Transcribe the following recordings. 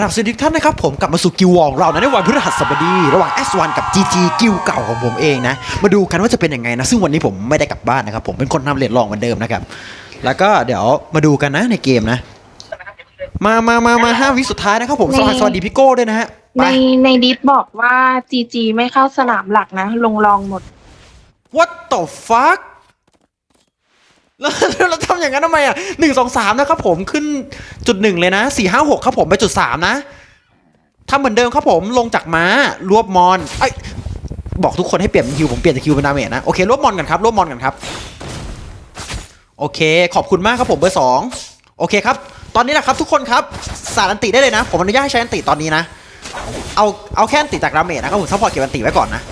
กราบสวัสดีทุกท่านนะครับผมกลับมาสู่กิววองเรานะในวันพฤหัสบดี ระหว่าง S1 กับ GG กิวเก่าของผมเองนะ มาดูกันว่าจะเป็นยังไงนะ ซึ่งวันนี้ผมไม่ได้กลับบ้านนะครับ ผมเป็นคนทำเหรียญรองเหมือนเดิมนะครับ แล้วก็เดี๋ยวมาดูกันนะในเกมนะ มามามามาห้าวิสุดท้ายนะครับผมสวัสดีสวัสดีพี่โก้ด้วยนะฮะไปในในดิสบอกว่า GG ไม่เข้าสนามหลักนะ ลงรองหมด What the fuck แล้วเราทำอย่างนั้นทำไมอะหนึ่งสองสามนะครับผมขึ้นจุดหนึ่งเลยนะสี่ห้าหกครับผมไปจุดสามนะทำเหมือนเดิมครับผมลงจากม้ารวบมอนไอบอกทุกคนให้เปลี่ยนคิวผมเปลี่ยนจากคิวเป็นดาเมจนะโอเครวบมอนกันครับรวบมอนกันครับ โอเค ขอบคุณมากครับผมเบอร์สองโอเคครับ ตอนนี้นะครับทุกคนครับสารอันติได้เลยนะ ผมอนุญาตให้ใช้อันติตอนนี้นะ เอาเอาแค่อันติจากดาเมจนะครับผมซัพพอร์ตเก็บอันติไว้ก่อนนะ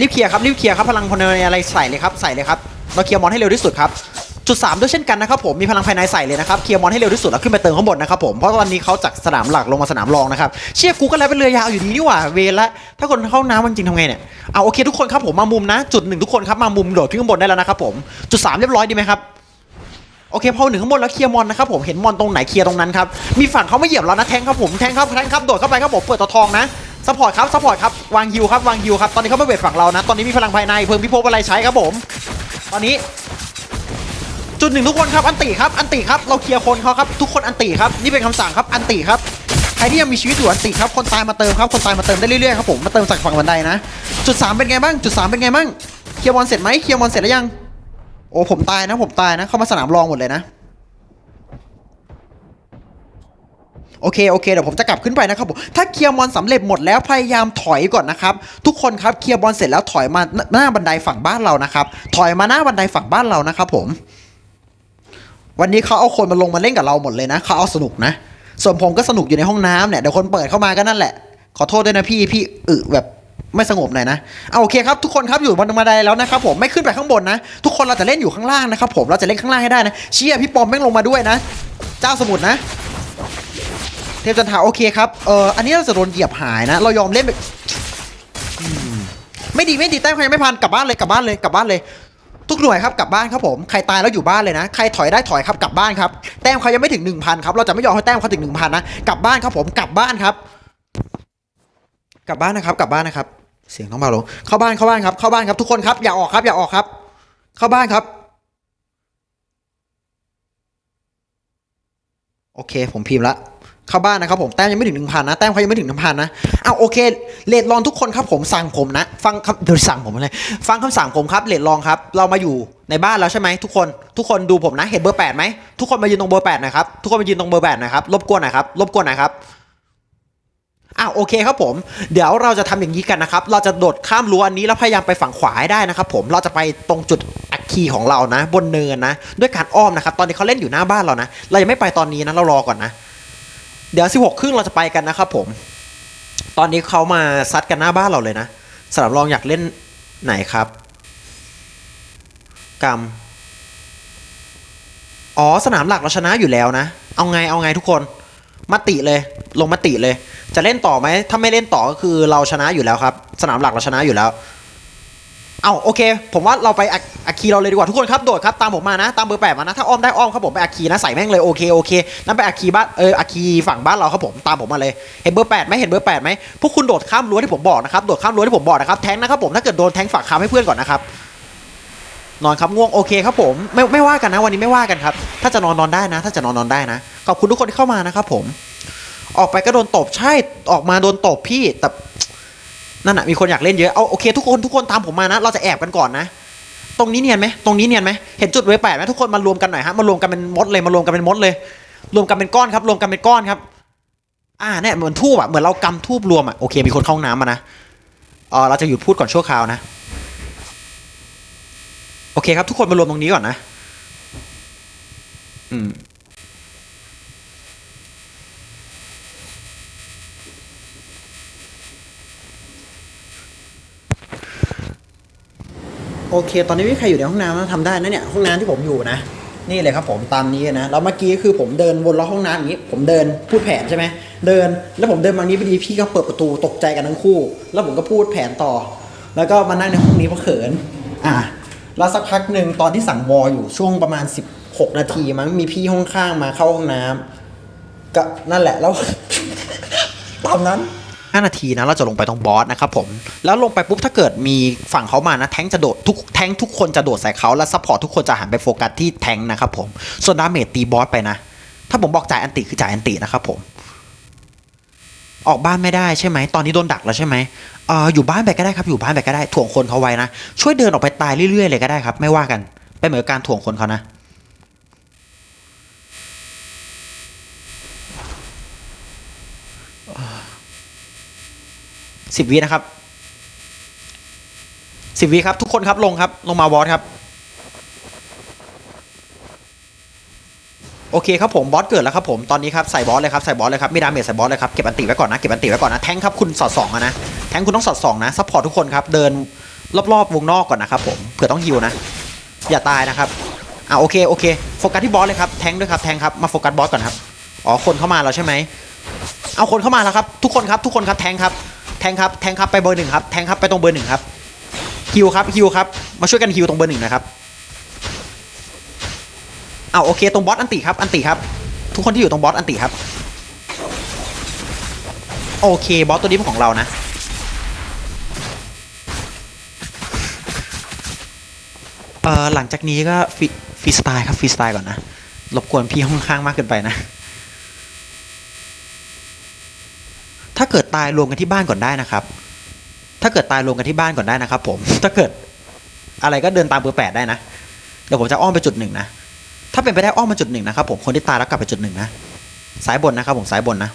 รีบเคลียร์ครับรีบเคลียร์ครับพลังภายในอะไรใส่เลยครับใส่เลยครับ เราเคลียร์มอนให้เร็วที่สุดครับจุดสามด้วยเช่นกันนะครับผมมีพลังภายในใส่เลยนะครับเคลียร์มอนให้เร็วที่สุดแล้วขึ้นไปเติมข้างบนนะครับผมเพราะตอนนี้เขาจากสนามหลักลงมาสนามรองนะครับเชียกูก็แล้วเป็นเรือยาวอยู่ดีนี่หว่าเวรละถ้าคนเข้าน้ำมันจริงทำไงเนี่ยเอาโอเคทุกคนครับผมมามุมนะ จุดหนึ่งทุกคนครับมามุมโดดขึ้นข้างบนได้แล้วนะครับผมจุดสามเรียบร้อยดีไหมครับโอเคพอหนึ่งข้างบนแล้วเคลียร์มอนนะครับผมเห็นมอนตรงไหนเคลียร์ตรงนั้นครับมีฝั่งเขาไม่เหยียบแล้วนะแทงครับผมแทงครับแทงครับโดดเข้าไปครับผมเปิดตัวทองนะซัพพอร์ตครับซัพพอร์ตครับวางฮิวครับวางฮิวครับตอนนี้เขาไม่เวทฝั่งเรานะ ตอนนี้มีพลังภายในเพิ่มพิภพอะไรใช้ครับผม ตอนนี้ จุดหนึ่งทุกคนครับอันติครับอันติครับเราเคลียร์คนเขาครับทุกคนอันติครับนี่เป็นคำสั่งครับอันติครับใครที่ยังมีชีวิตอยู่อันติครับคนตายมาเติมครับคนตายมาเติมได้เรื่อยๆครับผมมาเติมจากฝั่งบันไดนะจุดสามเป็นไงบ้างจุดสามเป็นไงบ้างเคลียร์บอลเสร็จไหมเคลียร์บอลเสร็จแล้วยังโอ้ผมตายนะผมตายนะเข้ามาสนามรองหมดเลยนะ โอเคโอเคเดี๋ยวผมจะกลับขึ้นไปนะครับผมถ้าเคลียร์บอลสำเร็จหมดแล้วพยายามถอยก่อนนะครับทุกคนครับเคลียร์บอลเสร็จแล้วถอยมาหน้าบันไดฝั่งบ้านเรานะครับถอยมาหน้าบันไดฝั่งบ้านเรานะครับผม วันนี้เขาเอาคนมาลงมาเล่นกับเราหมดเลยนะเขาเอาสนุกนะ ส่วนผมก็สนุกอยู่ในห้องน้ำเนี่ยเดี๋ยวคนเปิดเข้ามาก็นั่นแหละ ขอโทษด้วยนะพี่พี่อึแบบไม่สงบหน่อยนะ เอาโอเคครับทุกคนครับอยู่บนบันไดแล้วนะครับผมไม่ขึ้นไปข้างบนนะ ทุกคนเราจะเล่นอยู่ข้างล่างนะครับผมเราจะเล่นข้างล่างให้ได้นะเชี่ยพี่ปอมแม่งลงมาด้วยนะ เจ้าสมุทรนะ เทพจันทาโอเคครับ เอออันนี้เราจะโดนเหยียบหายนะ เรายอมเล่นแบบไม่ดีไม่ดีแต้มใครยังไม่พันกลับบ้านเลยกลับบ้านเลยกลับบ้านเลย ทุกหน่วยครับกลับบ้านครับผมใครตายแล้วอยู่บ้านเลยนะใครถอยได้ถอยครับกลับบ้านครับแต้มเขายังไม่ถึง1,000ครับเราจะไม่ยอมให้แต้มเขาถึง1,000นะกลับบ้านครับผมกลับบ้านครับ กลับบ้านนะครับ กลับบ้านนะครับ เสียงต้องเบาลงเข้าบ้านเข้าบ้านครับเข้าบ้านครับทุกคนครับอย่าออกครับอย่าออกครับ เข้าบ้านครับโอเค ผมพิมพ์ละ เข้าบ้านนะครับผมแต้มยังไม่ถึงหนึ่งพันนะแต้มเขายังไม่ถึงหนึ่งพันนะอ้าวโอเคเลดลองทุกคนครับผมสั่งผมนะ ฟังคำเดี๋ยวสั่งผมอะไรฟังคำสั่งผมครับเลดลองครับ เรามาอยู่ในบ้านแล้วใช่ไหมทุกคนทุกคนดูผมนะ เห็นเบอร์แปดไหมทุกคนมายืนตรงเบอร์แปดหนะครับทุกคนมายืนตรงเบอร์แปดหนะครับรบกวนหน่อยครับรบกวนหน่อยครับอ้าวโอเคครับผม เดี๋ยวเราจะทำอย่างนี้กันนะครับ เราจะโดดข้ามรั้วอันนี้แล้วพยายามไปฝั่งขวาให้ได้นะครับผมเราจะไปตรงจุดอัคคีของเรานะ บนเนินนะ ด้วยการอ้อมนะครับ ตอนนี้เขาเล่นอยู่หน้าบ้านเรานะ เรายังไม่ไปตอนนี้นะเรารอก่อนนะ เดี๋ยว 16 ครึ่งเราจะไปกันนะครับผม ตอนนี้เขามาซัดกันหน้าบ้านเราเลยนะสนามรองอยากเล่นไหนครับ กรรม อ๋อสนามหลักเราชนะอยู่แล้วนะ เอาไงเอาไงทุกคนมติเลย ลงมติเลย จะเล่นต่อไหม ถ้าไม่เล่นต่อก็คือเราชนะอยู่แล้วครับ สนามหลักเราชนะอยู่แล้ว เอาโอเค ผมว่าเราไปอักอัคคีเราเลยดีกว่าทุกคนครับโดดครับตามผมมานะ ตามเบอร์แปดมานะถ้าอ้อมได้อ้อมครับผมไปอัคคีนะใส่แม่งเลยโอเคโอเคนั่นไปอัคคีบ้านเอออัคคีฝั่งบ้านเราครับผมตามผมมาเลยเห็นเบอร์แปดไหมเห็นเบอร์แปดไหมพวกคุณโดดข้ามรั้วที่ผมบอกนะครับโดดข้ามรั้วที่ผมบอกนะครับแทงนะครับผมถ้าเกิดโดนแทงฝากคำให้เพื่อนก่อนนะครับนอนครับง่วงโอเคครับผมไม่ไม่ว่ากันนะวันนี้ไม่ว่ากันครับ ถ้าจะนอนนอนได้นะ ถ้าจะนอนนอนได้นะขอบคุณทุกคนที่เข้ามานะครับผม ออกไปก็โดนตบใช่ออกมาโดนตบพี่แต่ นั่นน่ะมีคนอยากเล่นเยอะเอาโอเคทุกคนทุกคนตามผมมานะ เราจะแอบกันก่อนนะ ตรงนี้เนียนไหมตรงนี้เนียนไหมเห็นจุดเวแปดไหมทุกคนมารวมกันหน่อยฮะมารวมกันเป็นมดเลยมารวมกันเป็นมดเลย รวมกันเป็นก้อนครับรวมกันเป็นก้อนครับ อ่าเนี่ยเหมือนทูบอะเหมือนเรากำทูบรวมอะโอเค มีคนเข้าห้องน้ำมานะเออเราจะหยุดพูดก่อนชั่วคราวนะโอเคครับทุกคนมารวมตรงนี้ก่อนนะ อืม โอเค ตอนนี้ไม่มีใครอยู่ในห้องน้ำนะทำได้นะเนี่ยห้องน้ำที่ผมอยู่นะ นี่เลยครับผมตามนี้นะแล้วเมื่อกี้คือผมเดินวนรอบห้องน้ำอย่างนี้ ผมเดินพูดแผนใช่ไหมเดิน แล้วผมเดินมานี้พอดีพี่ก็เปิดประตูตกใจกันทั้งคู่ แล้วผมก็พูดแผนต่อ แล้วก็มานั่งในห้องนี้เพราะเขิน อะแล้วสักพักหนึ่งตอนที่สั่งวออยู่ช่วงประมาณ 16 นาทีมั้งมีพี่ห้องข้างมาเข้าห้องน้ำก็นั่นแหละแล้ว ตามนั้น 5 นาทีนะเราจะลงไปตรงบอสนะครับผมแล้วลงไปปุ๊บถ้าเกิดมีฝั่งเขามานะแทงจะโดดทุกแทงทุกคนจะโดดใส่เขาแล้วซัพพอร์ตทุกคนจะหันไปโฟกัสที่แทงนะครับผมส่วนดาเมจตีบอสไปนะ ถ้าผมบอกจ่ายอันติคือจ่ายอันตินะครับผมออกบ้านไม่ได้ใช่ไหมตอนนี้โดนดักแล้วใช่ไหมเอออยู่บ้านไปก็ได้ครับอยู่บ้านไปก็ได้ถ่วงคนเขาไว้นะ ช่วยเดินออกไปตายเรื่อยๆเลยก็ได้ครับ ไม่ว่ากันไปเหมือนการถ่วงคนเขานะ สิบวินะครับสิบวิครับ ทุกคนครับลงครับ ลงมาบอสครับ โอเคครับผมบอสเกิดแล้วครับผมตอนนี้ครับใส่บอสเลยครับใส่บอสเลยครับมีดาเมจใส่บอสเลยครับเก็บอันติไว้ก่อนนะเก็บอันติไว้ก่อนนะแทงครับคุณสอดสองอะนะแทงคุณต้องสอดสองนะซัพพอร์ตทุกคนครับเดินรอบๆวงนอกก่อนนะครับผมเผื่อต้องฮิวนะ อย่าตายนะครับอ่าโอเคโอเคโฟกัสที่บอสเลยครับแทงด้วยครับแทงครับมาโฟกัสบอสก่อนครับอ๋อคนเข้ามาแล้วใช่ไหมเอาคนเข้ามาแล้วครับทุกคนครับทุกคนครับแทงครับ แทงครับแทงครับไปเบอร์หนึ่งครับแทงครับไปตรงเบอร์หนึ่งครับฮิวครับฮิวครับมาช่วยกันฮิวตรงเบอร์หนึ่งนะครับเอาโอเคตรงบอสอันติครับอันติครับ ทุกคนที่อยู่ตรงบอสอันติครับโอเคบอสตัวนี้เป็นของเรานะเอ่อหลังจากนี้ก็ฟรีสไตล์ครับฟรีสไตล์ก่อนนะรบกวนพี่ห้องข้างมากเกินไปนะ ถ้า เกิดตายรวมกันที่บ้านก่อนได้นะครับ ถ้าเกิดตายรวมกันที่บ้านก่อนได้นะครับ ผมถ้าเกิดอะไรก็เดินตามเบอร์แปดได้นะเดี๋ยวผมจะอ้อมไปจุดหนึ่งนะถ้าเป็นไปได้อ้อมมาจุดหนึ่งนะครับผมคนที่ตายแล้วกลับไปจุดหนึ่งนะสายบนนะครับผมสายบนนะ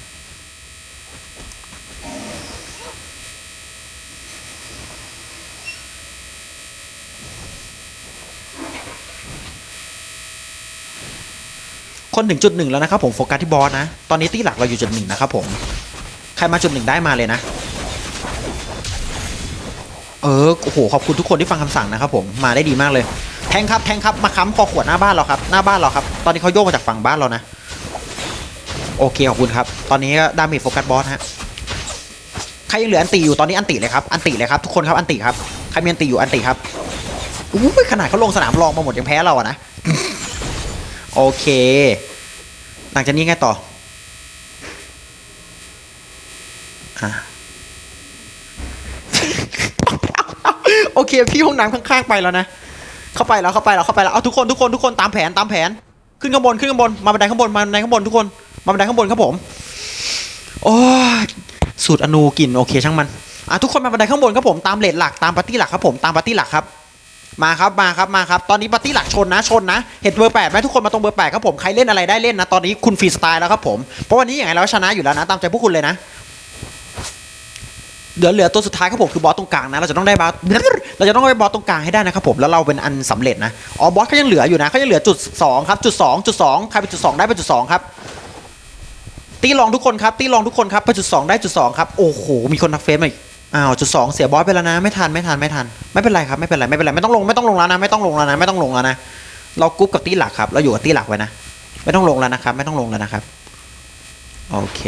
คนถึงจุดหนึ่งแล้วนะครับผมโฟกัสที่บอสนะ ตอนนี้ตีหลักเราอยู่จุดหนึ่งนะครับผม ใครมาจุดหนึ่งได้มาเลยนะ เออ โอ้โห ขอบคุณทุกคนที่ฟังคำสั่งนะครับผม มาได้ดีมากเลย แทงครับ แทงครับ มาค้ำคอขวดหน้าบ้านเราครับ หน้าบ้านเราครับ ตอนนี้เขาโยกมาจากฝั่งบ้านเรานะ โอเค ขอบคุณครับ ตอนนี้ก็ดาเมจโฟกัสบอสฮะ ใครยังเหลืออันติอยู่ ตอนนี้อันติเลยครับ อันติเลยครับ ทุกคนครับอันติครับ ใครมีอันติอยู่อันติครับอู้ยขนาดเขาลงสนามรองมาหมดยังแพ้เราอะนะ โอเค หลังจากนี้ไงต่อ อะโอเค พี่ห้องน้ำข้างๆไปแล้วนะ เข้าไปแล้วเข้าไปแล้วเข้าไปแล้ว เอาทุกคนทุกคนทุกคนตามแผนตามแผน ขึ้นข้างบนขึ้นข้างบน มาบันไดข้างบนมาบันไดข้างบนทุกคน มาบันไดข้างบนครับผม โอ้สูตรอนูกลิ่นโอเคช่างมัน อะทุกคนมาบันไดข้างบนครับผมตามเลทหลักตามปาร์ตี้หลักครับผมตามปาร์ตี้หลักครับ มาครับมาครับมาครับ ตอนนี้ปาร์ตี้หลักชนนะชนนะ เห็นเบอร์แปดไหมทุกคนมาตรงเบอร์แปดครับผมใครเล่นอะไรได้เล่นนะตอนนี้คุณฟรีสไตล์แล้วครับผม เพราะวันนี้อย่างไรเราชนะอยู่แล้วนะ ตามใจพวกคุณเลยนะ เหลือเหลือตัวสุดท้ายครับผมคือบอสตรงกลางนะเราจะต้องได้บอสเราจะต้องได้บอสตรงกลางให้ได้นะครับผมแล้วเราเป็นอันสำเร็จนะอ๋อบอสเขายังเหลืออยู่นะเขายังเหลือจุดสองครับจุดสองจุดสองใครเป็นจุดสองได้เป็นจุดสองครับตีลองทุกคนครับตีลองทุกคนครับไปจุดสองได้จุดสองครับโอ้โหมีคนทักเฟซมาอีกอ้าวจุดสองเสียบอสไปแล้วนะไม่ทันไม่ทันไม่ทันไม่เป็นไรครับไม่เป็นไรไม่เป็นไรไม่ต้องลงไม่ต้องลงแล้วนะไม่ต้องลงแล้วนะไม่ต้องลงแล้วนะเรากรุ๊ปกับตีหลักครับ เราอยู่กับตีหลักไว้นะ ไม่ต้องลงแล้วนะครับ ไม่ต้องลงแล้วนะครับ โอเค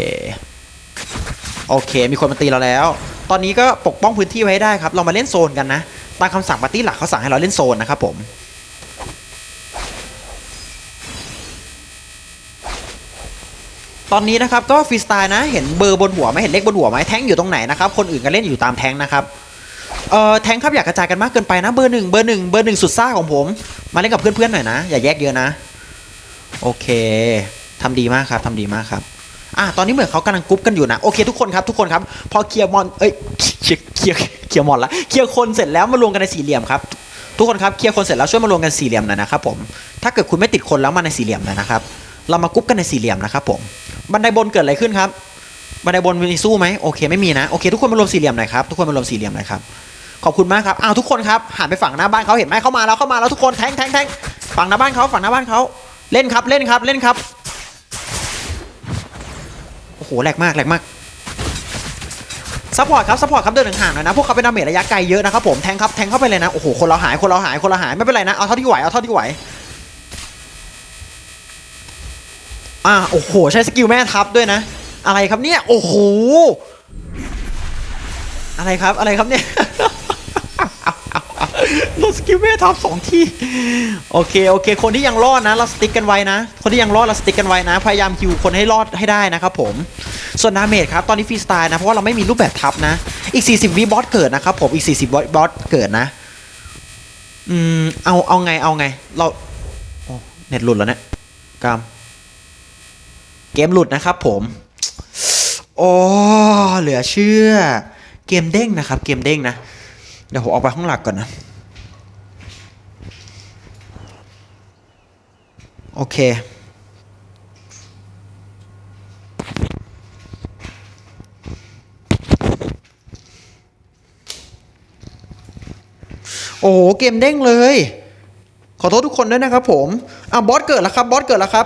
โอเค มีคนมาตีเราแล้ว ตอนนี้ก็ปกป้องพื้นที่ไว้ได้ครับ เรามาเล่นโซนกันนะตามคำสั่งปาร์ตี้หลักเขาสั่งให้เราเล่นโซนนะครับผมตอนนี้นะครับก็ฟรีสไตล์นะเห็นเบอร์บนหัวไหมเห็นเลขบนหัวไหมแทงอยู่ตรงไหนนะครับคนอื่นก็เล่นอยู่ตามแทงนะครับเอ่อแทงครับอยากกระจายกันมากเกินไปนะเบอร์หนึ่งเบอร์หนึ่งเบอร์หนึ่งสุดซ่าของผม มาเล่นกับเพื่อนๆหน่อยนะ อย่าแยกเยอะนะ โอเคทำดีมากครับทำดีมากครับ อะตอนนี้เหมือนเขากำลังกรุ๊ปกันอยู่นะ โอเคทุกคนครับทุกคนครับ พอเคลียร์มอน เอ้ยเคลียร์เคลียร์เคลียร์มอนละเคลียร์คนเสร็จแล้วมารวมกันในสี่เหลี่ยมครับทุกคนครับเคลียร์คนเสร็จแล้วช่วยมารวมกันสี่เหลี่ยมหน่อยนะครับผมถ้าเกิดคุณไม่ติดคนแล้วมาในสี่เหลี่ยมหน่อยนะครับเรามากรุ๊ปกันในสี่เหลี่ยมนะครับผมบันไดบนเกิดอะไรขึ้นครับบันไดบนมีสู้ไหมโอเคไม่มีนะโอเคทุกคนมารวมสี่เหลี่ยมหน่อยครับทุกคนมารวมสี่เหลี่ยมหน่อยครับขอบคุณมากครับอ้าวทุกคนครับหันไปฝั่งหน้าบ้านเขาเห็นไหมเขามาแล้วเข้ามาแล้วทุกคนแทงแทงแทงฝั่งหน้าบ้านเขาฝั่งหน้าบ้านเขาเล่นครับเล่นครับเล่นครับ หแหลกมากแหลกมากซัพพอร์ตครับซัพพอร์ตครับเดินห่างๆหน่อยนะพวกเขาเป็นดาเมจระยะไกลเยอะนะครับผมแทงครับแทงเข้าไปเลยนะโอ้โหคนเราหายคนเราหายคนเราหายไม่เป็นไรนะเอาเท่าที่ไหวเอาเท่าที่ไหวอ่าโอ้โหใช้สกิลแม่ทับด้วยนะ อะไรครับเนี่ยโอ้โหอะไรครับอะไรครับเนี่ย โดนสกิลแม่ทับสองที่โอเคโอเค คนที่ยังรอดนะเราสติ๊กกันไว้นะ คนที่ยังรอดเราสติ๊กกันไว้นะ พยายามคิวคนให้รอดให้ได้นะครับผมส่วนดาเมจครับตอนนี้ฟรีสไตล์นะเพราะว่าเราไม่มีรูปแบบทับนะ อีก 40วิบอสเกิดนะครับผมอีก 40บอสบอสเกิดนะอืมเอาเอาไงเอาไง เราโอ้เน็ตหลุดแล้วเนี่ยกามเกมหลุดนะครับผมโอ้เหลือเชื่อเกมเด้งนะครับ เกมเด้งนะ เดี๋ยวผมออกไปห้องหลักก่อนนะ โอเค โอ้โหเกมเด้งเลย ขอโทษทุกคนด้วยนะครับผมอะบอสเกิดแล้วครับ บอสเกิดแล้วครับ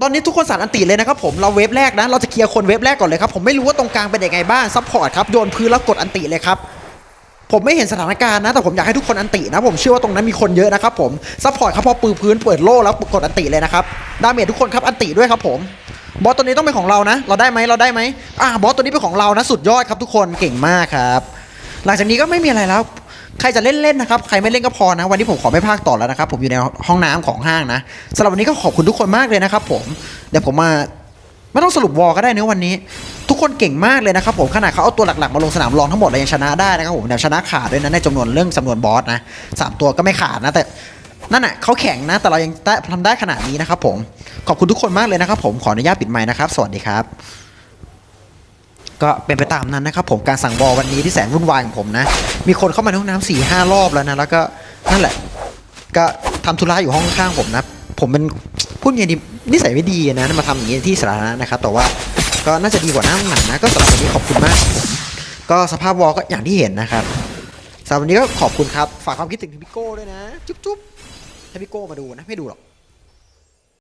ตอนนี้ทุกคนสารอันติเลยนะครับผม เราเวฟแรกนะ เราจะเคลียร์คนเวฟแรกก่อนเลยครับ ผมไม่รู้ว่าตรงกลางเป็นยังไงบ้าง ซัพพอร์ตครับ โยนพื้นแล้วกดอันติเลยครับ ผมไม่เห็นสถานการณ์นะ แต่ผมอยากให้ทุกคนอันตินะ ผมเชื่อว่าตรงนั้นมีคนเยอะนะครับผมซัพพอร์ตครับพอปืนพื้นเปิดโล่แล้วกดอันติเลยนะครับดาเมจทุกคนครับอันติด้วยครับผมบอสตัวนี้ต้องเป็นของเรานะ เราได้ไหมเราได้ไหมอ่าบอสตัวนี้เป็นของเรานะ สุดยอดครับทุกคนเก่งมากครับ หลังจากนี้ก็ไม่มีอะไรแล้วใครจะเล่นเล่นนะครับ ใครไม่เล่นก็พอนะ วันนี้ผมขอไม่พากต่อแล้วนะครับ ผมอยู่ในห้องน้ำของห้างนะสำหรับวันนี้ก็ขอบคุณทุกคนมากเลยนะครับผม เดี๋ยวผมมา ไม่ต้องสรุปวอลก็ได้เนื้อะวันนี้ ทุกคนเก่งมากเลยนะครับผมขนาดเขาเอาตัวหลักๆ มาลงสนามรองทั้งหมดเลยยังชนะได้นะครับผมเดี๋ยวชนะขาดด้วยนะในจำนวนเรื่องจำนวนบอสนะสามตัวก็ไม่ขาดนะแต่นั่นน่ะเขาแข็งนะแต่เรายังได้ทำได้ขนาดนี้นะครับผมขอบคุณทุกคนมากเลยนะครับผมขออนุญาตปิดไมค์นะครับ สวัสดีครับก็เป็นไปตามนั้นนะครับผมการสั่งบอลวันนี้ที่แสนวุ่นวายของผมนะ มีคนเข้ามาในห้องน้ำสี่ห้ารอบแล้วนะ แล้วก็นั่นแหละ ก็ทำธุระอยู่ห้องข้างผมนะ ผมเป็นพูดไงดี นิสัยไม่ดีนะมาทำอย่างนี้ที่สาธารณะนะครับ แต่ว่าก็น่าจะดีกว่าหน้าห้องหนังนะ ก็สำหรับวันนี้ขอบคุณมากผมก็สภาพวอลก็อย่างที่เห็นนะครับสำหรับวันนี้ก็ขอบคุณครับ ฝากความคิดถึงทพี่โก้ด้วยนะ จุ๊บๆถ้พี่โก้มาดูนะ ไม่ดูหรอก